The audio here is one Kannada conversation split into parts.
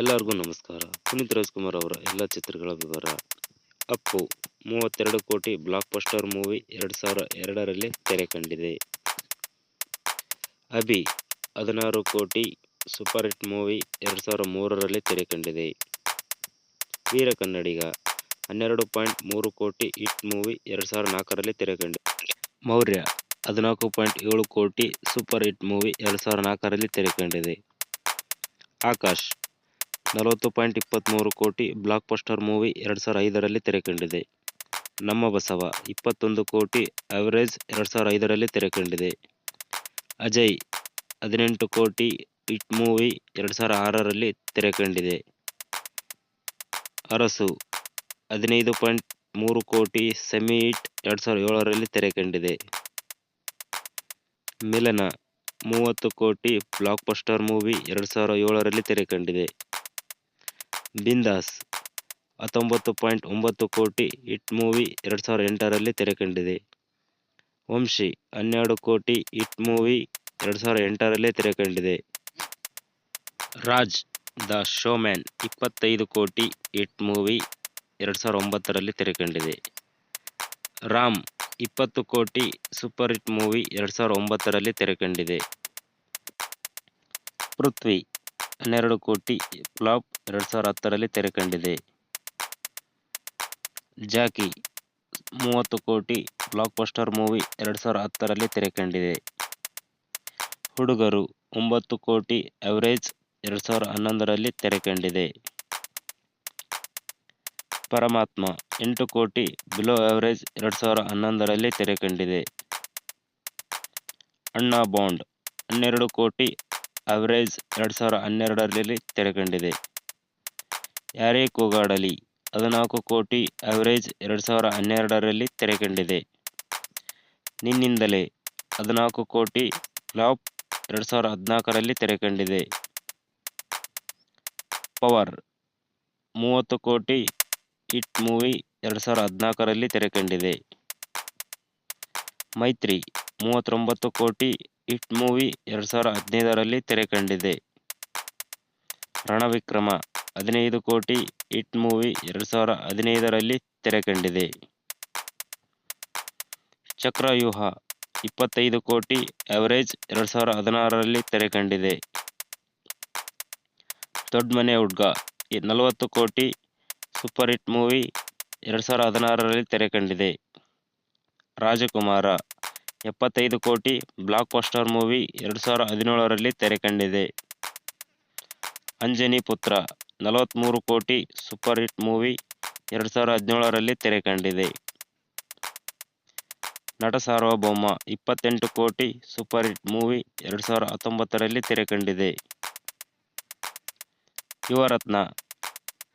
ಎಲ್ಲರಿಗೂ ನಮಸ್ಕಾರ. ಪುನೀತ್ ರಾಜ್ಕುಮಾರ್ ಅವರ ಎಲ್ಲ ಚಿತ್ರಗಳ ವಿವರ. ಅಪ್ಪು, ಮೂವತ್ತೆರಡು ಕೋಟಿ ಬ್ಲಾಕ್ ಬಸ್ಟರ್ ಮೂವಿ ಎರಡು ಸಾವಿರ ಎರಡರಲ್ಲಿ ತೆರೆ ಕಂಡಿದೆ. ಅಭಿ, ಹದಿನಾರು ಕೋಟಿ ಸೂಪರ್ ಹಿಟ್ ಮೂವಿ ಎರಡು ಸಾವಿರ ಮೂರರಲ್ಲಿ ತೆರೆ ಕಂಡಿದೆ. ವೀರ ಕನ್ನಡಿಗ, ಹನ್ನೆರಡು ಪಾಯಿಂಟ್ ಮೂರು ಕೋಟಿ ಹಿಟ್ ಮೂವಿ ಎರಡು ಸಾವಿರ ನಾಲ್ಕರಲ್ಲಿ ತೆರೆ ಕಂಡಿದೆ ಮೌರ್ಯ, ಹದಿನಾಲ್ಕು ಪಾಯಿಂಟ್ ಏಳು ಕೋಟಿ ಸೂಪರ್ ಹಿಟ್ ಮೂವಿ ಎರಡು ಸಾವಿರ ನಾಲ್ಕರಲ್ಲಿ ತೆರೆ ಕಂಡಿದೆ. ಆಕಾಶ್ ನಲವತ್ತು ಪಾಯಿಂಟ್ ಇಪ್ಪತ್ತ್ಮೂರು ಕೋಟಿ ಬ್ಲಾಕ್ ಪೋಸ್ಟರ್ ಮೂವಿ ಎರಡು ಸಾವಿರ ಐದರಲ್ಲಿ ತೆರೆ ಕಂಡಿದೆ ನಮ್ಮ ಬಸವ, ಇಪ್ಪತ್ತೊಂದು ಕೋಟಿ ಅವರೇಜ್ ಎರಡು ಸಾವಿರ ಐದರಲ್ಲಿ ತೆರೆ ಕಂಡಿದೆ ಅಜಯ್, ಹದಿನೆಂಟು ಕೋಟಿ ಹಿಟ್ ಮೂವಿ ಎರಡು ಸಾವಿರ ಆರರಲ್ಲಿ ತೆರೆ ಕಂಡಿದೆ ಅರಸು, ಹದಿನೈದು ಪಾಯಿಂಟ್ ಮೂರು ಕೋಟಿ ಸೆಮಿ ಇಟ್ ಎರಡು ಸಾವಿರ ಏಳರಲ್ಲಿ ತೆರೆ ಕಂಡಿದೆ ಮಿಲನ, ಮೂವತ್ತು ಕೋಟಿ ಬ್ಲಾಕ್ ಬಸ್ಟರ್ ಮೂವಿ ಎರಡು ಸಾವಿರ ಏಳರಲ್ಲಿ ತೆರೆ ಕಂಡಿದೆ ಬಿಂದಾಸ್. ಹತ್ತೊಂಬತ್ತು ಪಾಯಿಂಟ್ ಒಂಬತ್ತು ಕೋಟಿ ಹಿಟ್ ಮೂವಿ ಎರಡು ಸಾವಿರದ ಎಂಟರಲ್ಲಿ ತೆರೆ ಕಂಡಿದೆ ವಂಶಿ, ಹನ್ನೆರಡು ಕೋಟಿ ಹಿಟ್ ಮೂವಿ ಎರಡು ಸಾವಿರದ ಎಂಟರಲ್ಲೇ ತೆರೆ ಕಂಡಿದೆ ರಾಜ್, ದ ಶೋಮ್ಯಾನ್, ಇಪ್ಪತ್ತೈದು ಕೋಟಿ ಹಿಟ್ ಮೂವಿ ಎರಡು ಸಾವಿರದ ಒಂಬತ್ತರಲ್ಲಿ ತೆರೆ ಕಂಡಿದೆ ರಾಮ್, ಇಪ್ಪತ್ತು ಕೋಟಿ ಸೂಪರ್ ಹಿಟ್ ಮೂವಿ ಎರಡು ಸಾವಿರದ ಒಂಬತ್ತರಲ್ಲಿ ತೆರೆ ಕಂಡಿದೆ ಪೃಥ್ವಿ, ಹನ್ನೆರಡು ಕೋಟಿ ಫ್ಲಾಪ್ ಎರಡು ಸಾವಿರ ಹತ್ತರಲ್ಲಿ ತೆರೆ ಕಂಡಿದೆ ಜಾಕಿ, ಮೂವತ್ತು ಕೋಟಿ ಬ್ಲಾಕ್ ಬಸ್ಟರ್ ಮೂವಿ ಎರಡ್ ಸಾವಿರ ಹತ್ತರಲ್ಲಿ ತೆರೆ ಕಂಡಿದೆ ಹುಡುಗರು, ಒಂಬತ್ತು ಕೋಟಿ ಅವರೇಜ್ ಎರಡ್ ಸಾವಿರ ಹನ್ನೊಂದರಲ್ಲಿ ತೆರೆ ಕಂಡಿದೆ ಪರಮಾತ್ಮ, ಎಂಟು ಕೋಟಿ ಬಿಲೋ ಅವರೇಜ್ ಎರಡ್ ಸಾವಿರ ಹನ್ನೊಂದರಲ್ಲಿ ತೆರೆ ಕಂಡಿದೆ ಅಣ್ಣಾ ಬಾಂಡ್, ಹನ್ನೆರಡು ಕೋಟಿ ಅವರೇಜ್ ಎರಡ್ ಸಾವಿರ ಹನ್ನೆರಡರಲ್ಲಿ ತೆರೆ ಕಂಡಿದೆ ಯಾರೇ ಕೂಗಾಡಲಿ. ಹದಿನಾಲ್ಕು ಕೋಟಿ ಅವರೇಜ್ ಎರಡು ಸಾವಿರ ಹನ್ನೆರಡರಲ್ಲಿ ತೆರೆ ಕಂಡಿದೆ ನಿನ್ನಿಂದಲೇ ಹದಿನಾಲ್ಕು ಕೋಟಿ ಲಾಪ್ ಎರಡು ಸಾವಿರ ಹದಿನಾಲ್ಕರಲ್ಲಿ ತೆರೆ ಕಂಡಿದೆ ಪವರ್ ಮೂವತ್ತು ಕೋಟಿ ಹಿಟ್ ಮೂವಿ ಎರಡು ಸಾವಿರ ಹದಿನಾಲ್ಕರಲ್ಲಿ ತೆರೆ ಕಂಡಿದೆ ಮೈತ್ರಿ ಮೂವತ್ತೊಂಬತ್ತು ಕೋಟಿ ಹಿಟ್ ಮೂವಿ ಎರಡು ಸಾವಿರ ಹದಿನೈದರಲ್ಲಿ ತೆರೆ ಕಂಡಿದೆ ರಣವಿಕ್ರಮ ಹದಿನೈದು ಕೋಟಿ ಹಿಟ್ ಮೂವಿ ಎರಡು ಸಾವಿರ ಹದಿನೈದರಲ್ಲಿ ತೆರೆ ಕಂಡಿದೆ ಚಕ್ರವ್ಯೂಹ ಇಪ್ಪತ್ತೈದು ಕೋಟಿ ಅವರೇಜ್ ಎರಡು ಸಾವಿರ ಹದಿನಾರರಲ್ಲಿ ತೆರೆ ಕಂಡಿದೆ ದೊಡ್ಡ ಮನೆ ಹುಡ್ಗ ನಲವತ್ತು ಕೋಟಿ ಸೂಪರ್ ಹಿಟ್ ಮೂವಿ ಎರಡು ಸಾವಿರ ಹದಿನಾರರಲ್ಲಿ ತೆರೆ ಕಂಡಿದೆ ರಾಜಕುಮಾರ ಎಪ್ಪತ್ತೈದು ಕೋಟಿ ಬ್ಲಾಕ್ ಬಸ್ಟರ್ ಮೂವಿ ಎರಡು ಸಾವಿರ ಹದಿನೇಳರಲ್ಲಿ ತೆರೆ ಕಂಡಿದೆ ಅಂಜನಿ ಪುತ್ರ ನಲವತ್ತ್ಮೂರು ಕೋಟಿ ಸೂಪರ್ ಹಿಟ್ ಮೂವಿ ಎರಡು ಸಾವಿರ ಹದಿನೇಳರಲ್ಲಿ ತೆರೆ ಕಂಡಿದೆ. ನಟ ಸಾರ್ವಭೌಮ ಇಪ್ಪತ್ತೆಂಟು ಕೋಟಿ ಸೂಪರ್ ಹಿಟ್ ಮೂವಿ ಎರಡು ಸಾವಿರ ಹತ್ತೊಂಬತ್ತರಲ್ಲಿ ತೆರೆ ಕಂಡಿದೆ. ಯುವರತ್ನ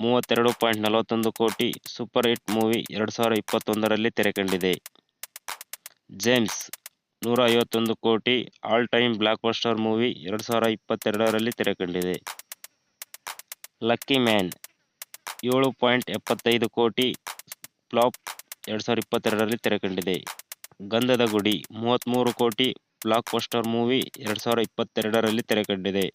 ಮೂವತ್ತೆರಡು ಪಾಯಿಂಟ್ ನಲವತ್ತೊಂದು ಕೋಟಿ ಸೂಪರ್ ಹಿಟ್ ಮೂವಿ ಎರಡು ಸಾವಿರ ಇಪ್ಪತ್ತೊಂದರಲ್ಲಿ ತೆರೆ ಕಂಡಿದೆ. ಜೇಮ್ಸ್ ನೂರ ಐವತ್ತೊಂದು ಕೋಟಿ all time blockbuster movie ಎರಡು ಸಾವಿರ ಇಪ್ಪತ್ತೆರಡರಲ್ಲಿ ತೆರೆ ಕಂಡಿದೆ. Lucky man. ಏಳು ಪಾಯಿಂಟ್ ಎಪ್ಪತ್ತೈದು ಕೋಟಿ ಫ್ಲಾಪ್ ಎರಡು ಸಾವಿರದ ಇಪ್ಪತ್ತೆರಡರಲ್ಲಿ ತೆರೆಕಂಡಿದೆ. ಗಂಧದ ಗುಡಿ ಮೂವತ್ತ್ಮೂರು ಕೋಟಿ ಬ್ಲಾಕ್ ಪೋಸ್ಟರ್ ಮೂವಿ ಎರಡು ಸಾವಿರ ಇಪ್ಪತ್ತೆರಡರಲ್ಲಿ ತೆರೆಕಂಡಿದೆ.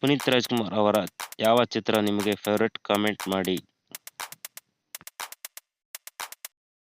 ಪುನೀತ್ ರಾಜ್ಕುಮಾರ್ ಅವರ ಯಾವ ಚಿತ್ರ ನಿಮಗೆ ಫೇವ್ರೆಟ್? ಕಾಮೆಂಟ್ ಮಾಡಿ.